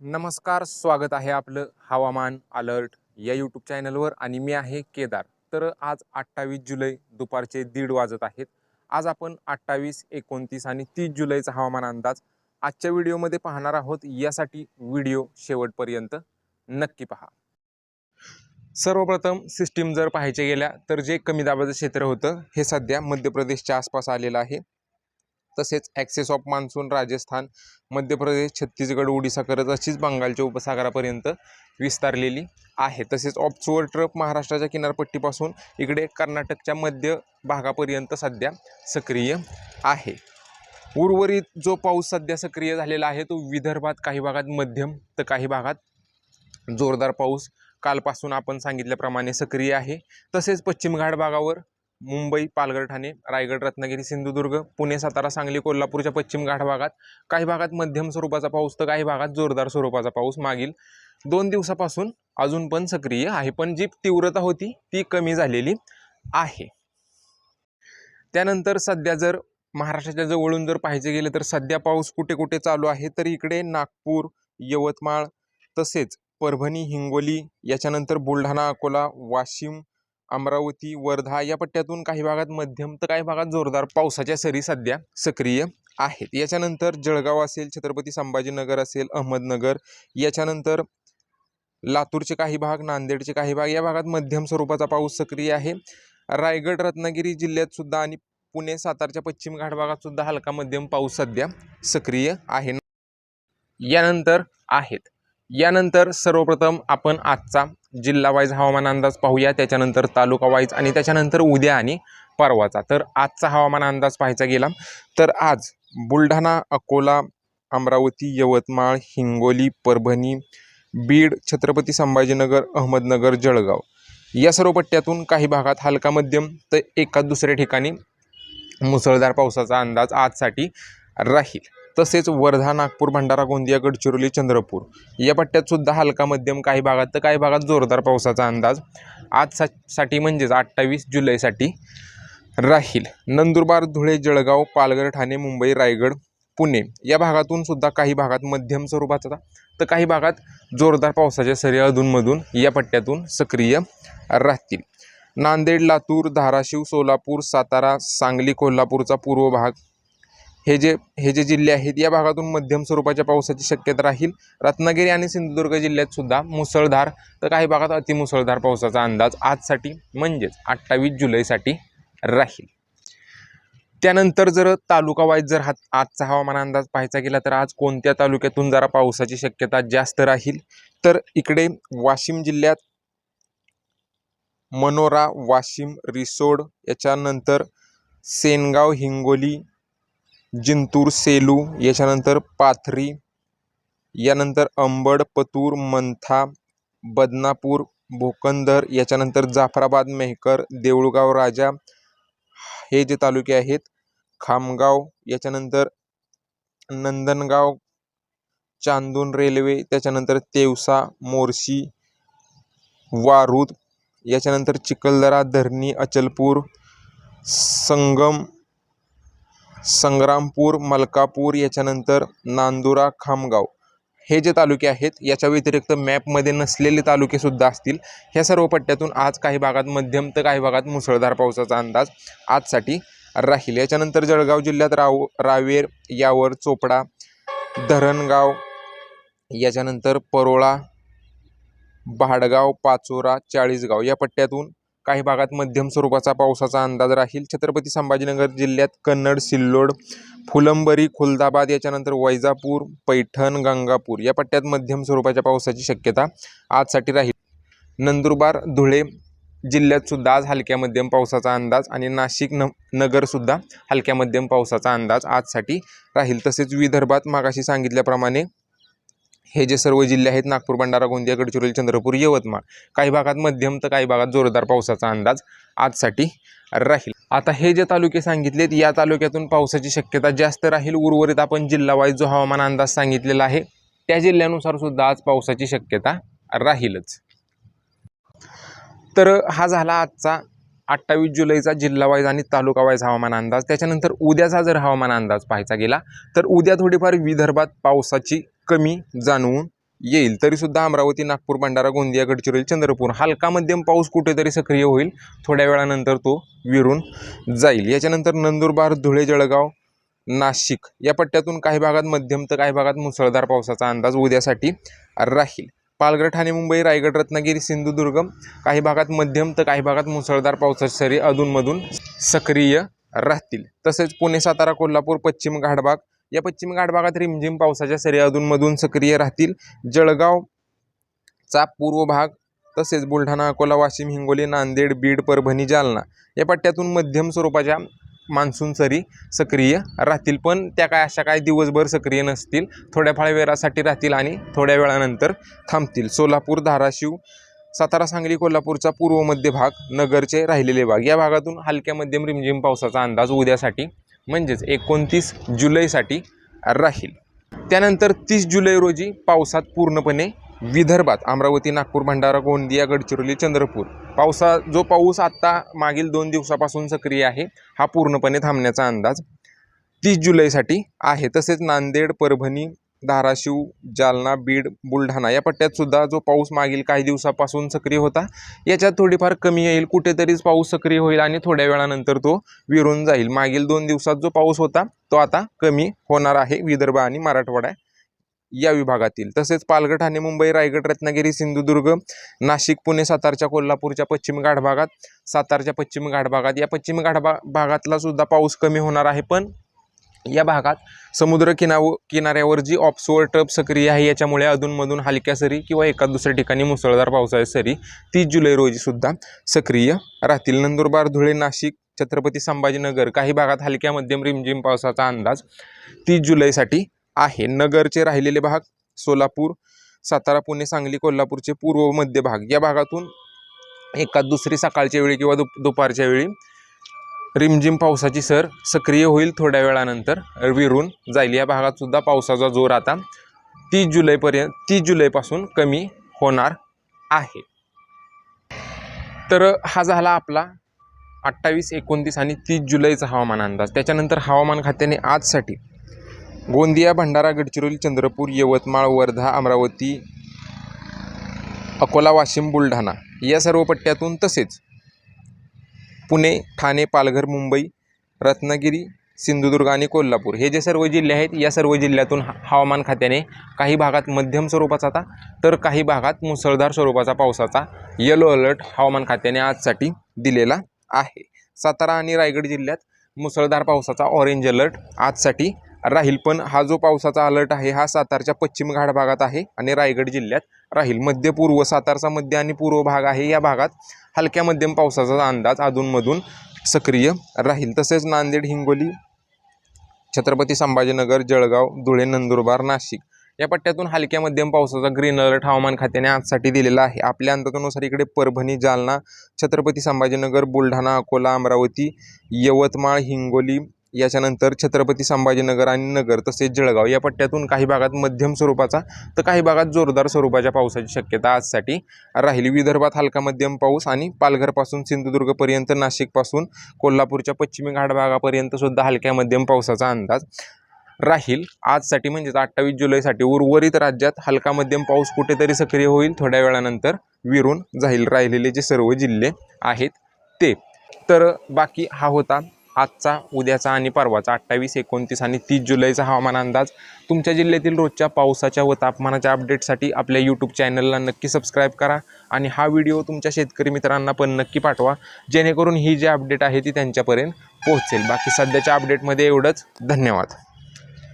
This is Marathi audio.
नमस्कार स्वागत आहे आपलं हवामान अलर्ट या यूट्यूब चॅनलवर आणि मी आहे केदार. तर आज अठ्ठावीस जुलै दुपारचे दीड वाजत आहेत. आज आपण अठ्ठावीस एकोणतीस आणि तीस जुलैचा हवामान अंदाज आजच्या व्हिडिओमध्ये पाहणार आहोत. यासाठी व्हिडिओ शेवटपर्यंत नक्की पहा. सर्वप्रथम सिस्टीम जर पाहायच्या गेल्या तर जे कमी दाबाचं क्षेत्र होतं हे सध्या मध्य प्रदेशच्या आसपास आलेलं आहे. तसेच excess of monsoon Rajasthan Madhya Pradesh Chhattisgarh Odisha करत अशीच बंगालच्या उपसागरापर्यंत विस्तारलेली आहे. तसेच ऑफशोअर ट्रप महाराष्ट्राच्या किनारपट्टीपासून इकडे कर्नाटकच्या मध्य भागापर्यंत सध्या सक्रिय आहे. उर्वरित जो पाऊस सध्या सक्रिय झालेला आहे तो विदर्भात काही भागात मध्यम तर काही भागात जोरदार पाऊस कालपासून आपण सांगितल्याप्रमाणे सक्रिय आहे. तसेच पश्चिम घाट भागावर मुंबई पालघर ठाणे रायगड रत्नागिरी सिंधुदुर्ग पुणे सातारा सांगली कोल्हापूरच्या पश्चिम घाट भागात काही भागात मध्यम स्वरूपाचा पाऊस तर काही भागात जोरदार स्वरूपाचा पाऊस मागील दोन दिवसापासून अजून पण सक्रिय आहे. पण जी तीव्रता होती ती कमी झालेली आहे. त्यानंतर सध्या जर महाराष्ट्राच्या जवळून जर पाहायचे गेले तर सध्या पाऊस कुठे कुठे चालू आहे तर इकडे नागपूर यवतमाळ तसेच परभणी हिंगोली याच्यानंतर बुलढाणा अकोला वाशिम अमरावती वर्धा या पट्ट्यातून काही भागात मध्यम तर काही भागात जोरदार पावसाच्या सरी सध्या सक्रिय आहेत. याच्यानंतर जळगाव असेल छत्रपती संभाजीनगर असेल अहमदनगर याच्यानंतर लातूरचे काही भाग नांदेडचे काही भाग या भागात मध्यम स्वरूपाचा पाऊस सक्रिय आहे. रायगड रत्नागिरी जिल्ह्यात सुद्धा आणि पुणे सातारच्या पश्चिम घाट भागात सुद्धा हलका मध्यम पाऊस सध्या सक्रिय आहे. यानंतर आहेत. यानंतर सर्वप्रथम आपण आजचा जिल्हा वाईज हवामान अंदाज पाहूया. त्याच्यानंतर तालुका वाईज आणि त्याच्यानंतर उद्या आणि परवाचा. तर आजचा हवामान अंदाज पाहायचा गेला तर आज बुलढाणा अकोला अमरावती यवतमाळ हिंगोली परभणी बीड छत्रपती संभाजीनगर अहमदनगर जळगाव या सर्व पट्ट्यातून काही भागात हलका मध्यम तर एका दुसऱ्या ठिकाणी मुसळधार पावसाचा अंदाज आजसाठी राहील. तसेच वर्धा नागपूर भंडारा गोंदिया गडचिरोली चंद्रपूर. या पट्ट्यात सुद्धा हलका मध्यम काही भागात तर काही भागात जोरदार पावसाचा अंदाज. आज सा साठी म्हणजेच अठ्ठावीस जुलैसाठी राहील. नंदुरबार धुळे जळगाव पालघर ठाणे मुंबई रायगड पुणे या भागातून सुद्धा काही भागात मध्यम स्वरूपाचा तर काही भागात जोरदार पावसाच्या सरी अधूनमधून या पट्ट्यातून सक्रिय राहतील. नांदेड लातूर धाराशिव सोलापूर सातारा सांगली कोल्हापूरचा पूर्व भाग हे जे हे जे जिल्हे आहेत या भागातून मध्यम स्वरूपाच्या पावसाची शक्यता राहील. रत्नागिरी आणि सिंधुदुर्ग जिल्ह्यात सुद्धा मुसळधार तर काही भागात अतिमुसळधार पावसाचा अंदाज आजसाठी म्हणजेच अठ्ठावीस जुलैसाठी राहील. त्यानंतर जर तालुका वाईज जर हा आजचा हवामान अंदाज पाहायचा गेला तर आज कोणत्या तालुक्यातून जरा पावसाची शक्यता जास्त राहील? तर इकडे वाशिम जिल्ह्यात मनोरा वाशिम रिसोड याच्यानंतर सेनगाव हिंगोली जिंतूर सेलू याच्यानंतर पाथरी यानंतर अंबड पतूर मंथा बदनापूर भोकंदर याच्यानंतर जाफराबाद मेहकर देऊळगाव राजा हे जे तालुके आहेत खामगाव याच्यानंतर नंदनगाव चांदून रेल्वे त्याच्यानंतर तेवसा मोर्शी वारूद याच्यानंतर चिखलदरा धरणी अचलपूर संगम संग्रामपूर मलकापूर याच्यानंतर नांदुरा खामगाव हे जे तालुके आहेत याच्या व्यतिरिक्त मॅपमध्ये नसलेले तालुकेसुद्धा असतील. ह्या सर्व पट्ट्यातून आज काही भागात मध्यम तर काही भागात मुसळधार पावसाचा अंदाज आजसाठी राहील. याच्यानंतर जळगाव जिल्ह्यात राव रावेर यावर चोपडा धरणगाव याच्यानंतर परोळा भाडगाव पाचोरा चाळीसगाव या पट्ट्यातून काही भागात मध्यम स्वरूपाचा पावसाचा अंदाज राहील. छत्रपती संभाजीनगर जिल्ह्यात कन्नड सिल्लोड फुलंबरी खुलदाबाद याच्यानंतर वैजापूर पैठण गंगापूर या पट्ट्यात मध्यम स्वरूपाच्या पावसाची शक्यता आजसाठी राहील. नंदुरबार धुळे जिल्ह्यातसुद्धा आज हलक्या मध्यम पावसाचा अंदाज आणि नाशिक न नगरसुद्धा हलक्या मध्यम पावसाचा अंदाज आजसाठी राहील. तसेच विदर्भात मागाशी सांगितल्याप्रमाणे हे जे सर्व जिल्हे आहेत नागपूर भंडारा गोंदिया गडचिरोली चंद्रपूर यवतमाळ काही भागात मध्यम तर काही भागात जोरदार पावसाचा अंदाज आजसाठी राहील. आता हे जे तालुके सांगितलेत या तालुक्यातून पावसाची शक्यता जास्त राहील. उर्वरित आपण जिल्हावाईज जो हवामान अंदाज सांगितलेला आहे त्या जिल्ह्यानुसार सुद्धा आज पावसाची शक्यता राहीलच. तर हा झाला आजचा अठ्ठावीस जुलैचा जिल्हावाईज आणि तालुका वाईज हवामान अंदाज. त्याच्यानंतर उद्याचा जर हवामान अंदाज पाहायचा गेला तर उद्या थोडीफार विदर्भात पावसाची कमी जाणवून येईल. तरीसुद्धा अमरावती नागपूर भंडारा गोंदिया गडचिरोली चंद्रपूर हलका मध्यम पाऊस कुठेतरी सक्रिय होईल. थोड्या वेळानंतर तो विरून जाईल. याच्यानंतर नंदुरबार धुळे जळगाव नाशिक या पट्ट्यातून काही भागात मध्यम तर काही भागात मुसळधार पावसाचा अंदाज उद्यासाठी राहील. पालघर ठाणे मुंबई रायगड रत्नागिरी सिंधुदुर्ग काही भागात मध्यम तर काही भागात मुसळधार पावसाची सरी अधूनमधून सक्रिय राहतील. तसेच पुणे सातारा कोल्हापूर पश्चिम घाटबाग या पश्चिम घाटभागात रिमझिम पावसाच्या सरी अधूनमधून सक्रिय राहतील जळगावचा पूर्व भाग तसेच बुलढाणा अकोला वाशिम हिंगोली नांदेड बीड परभणी जालना या पट्ट्यातून मध्यम स्वरूपाच्या मान्सून सरी सक्रिय राहतील. पण त्या काय अशा काय दिवसभर सक्रिय नसतील थोड्याफार वेळासाठी राहतील आणि थोड्या वेळानंतर थांबतील. सोलापूर धाराशिव सातारा सांगली कोल्हापूरचा पूर्व मध्य भाग नगरचे राहिलेले भाग. या भागातून हलक्या मध्यम रिमझिम पावसाचा अंदाज उद्यासाठी म्हणजेच एकोणतीस जुलैसाठी राहील. त्यानंतर तीस जुलै रोजी पावसात पूर्णपणे विदर्भात अमरावती नागपूर भंडारा गोंदिया गडचिरोली चंद्रपूर पावसा जो पाऊस आत्ता मागील दोन दिवसापासून सक्रिय आहे हा पूर्णपणे थांबण्याचा अंदाज तीस जुलैसाठी आहे. तसेच नांदेड परभणी धाराशिव जालना बीड बुलढाणा या पट्ट्यात सुद्धा जो पाऊस मागील काही दिवसापासून सक्रिय होता याच्यात थोडीफार कमी येईल. कुठेतरीच पाऊस सक्रिय होईल आणि थोड्या वेळानंतर तो विरून जाईल. मागील दोन दिवसात जो पाऊस होता तो आता कमी होणार आहे. विदर्भ आणि मराठवाडा या विभागातील. तसेच पालघर ठाणे मुंबई रायगड रत्नागिरी सिंधुदुर्ग नाशिक पुणे सातारच्या कोल्हापूरच्या पश्चिम घाट भागात सातारच्या पश्चिम घाट भागात. या पश्चिम घाट भागातला सुद्धा पाऊस कमी होणार आहे. पण या भागात समुद्र किनाव किनाऱ्यावर जी ऑप्सोअर टप सक्रिय आहे याच्यामुळे अधूनमधून हलक्या सरी किंवा एका दुसऱ्या ठिकाणी मुसळधार पावसाळ्या सरी तीस जुलै रोजीसुद्धा सक्रिय राहतील. नंदुरबार धुळे नाशिक छत्रपती संभाजीनगर काही भागात हलक्या मध्यम रिमझिम पावसाचा अंदाज तीस जुलैसाठी आहे. नगरचे राहिलेले भाग सोलापूर सातारा पुणे सांगली कोल्हापूरचे पूर्व मध्य भाग. या भागातून एका दुसरी सकाळच्या वेळी किंवा दुप दुपारच्या वेळी रिमझिम पावसाची सर सक्रिय होईल थोड्या वेळानंतर विरून जाईल. या भागातसुद्धा पावसाचा जोर आता तीस जुलैपर्यंत तीस जुलैपासून कमी होणार आहे. तर हा झाला आपला अठ्ठावीस एकोणतीस आणि तीस जुलैचा हवामान अंदाज. त्याच्यानंतर हवामान खात्याने आजसाठी गोंदिया भंडारा गडचिरोली चंद्रपूर यवतमाळ वर्धा अमरावती अकोला वाशिम बुलढाणा या सर्व पट्ट्यातून तसेच पुणे ठाणे पालघर मुंबई रत्नागिरी सिंधुदुर्ग आणि कोल्हापूर. हे जे सर्व जिल्हे आहेत या सर्व जिल्ह्यातून हवामान खात्याने काही भागात मध्यम स्वरूपाचा आता तर काही भागात मुसळधार स्वरूपाचा पावसाचा येलो अलर्ट हवामान खात्याने आजसाठी दिलेला आहे. सातारा आणि रायगड जिल्ह्यात मुसळधार पावसाचा ऑरेंज अलर्ट आजसाठी राहील. पण हा जो पावसाचा अलर्ट आहे हा सातारच्या पश्चिम घाट भागात आहे आणि रायगड जिल्ह्यात राहील. मध्य पूर्व सातारचा मध्य आणि पूर्व भाग आहे. या भागात हलक्या मध्यम पावसाचा अंदाज अधूनमधून सक्रिय राहील. तसेच नांदेड हिंगोली छत्रपती संभाजीनगर जळगाव धुळे नंदुरबार नाशिक या पट्ट्यातून हलक्या मध्यम पावसाचा ग्रीन अलर्ट हवामान खात्याने आजसाठी दिलेला आहे. आपल्या अंदाजानुसार इकडे परभणी जालना छत्रपती संभाजीनगर बुलढाणा अकोला अमरावती यवतमाळ हिंगोली याच्यानंतर छत्रपती संभाजीनगर आणि नगर तसेच जळगाव या पट्ट्यातून काही भागात मध्यम स्वरूपाचा तर काही भागात जोरदार स्वरूपाच्या पावसाची शक्यता आजसाठी राहिली. विदर्भात हलका मध्यम पाऊस आणि पालघरपासून सिंधुदुर्गपर्यंत नाशिकपासून कोल्हापूरच्या पश्चिमी घाट भागापर्यंत सुद्धा हलक्या मध्यम पावसाचा अंदाज राहील. आजसाठी म्हणजेच अठ्ठावीस जुलैसाठी उर्वरित राज्यात हलका मध्यम पाऊस कुठेतरी सक्रिय होईल थोड्या वेळानंतर विरून जाईल राहिलेले जे सर्व जिल्हे आहेत ते. तर बाकी हा होता आजचा उद्याचा आणि परवाचा अठ्ठावीस एकोणतीस आणि तीस जुलैचा हवामान अंदाज. तुमच्या जिल्ह्यातील रोजच्या पावसाच्या व तापमानाच्या अपडेटसाठी आपल्या यूट्यूब चॅनलला नक्की सबस्क्राईब करा आणि हा व्हिडिओ तुमच्या शेतकरी मित्रांना पण नक्की पाठवा. जेणेकरून ही जी अपडेट आहे ती त्यांच्यापर्यंत पोहोचेल. बाकी सध्याच्या अपडेटमध्ये एवढंच. धन्यवाद.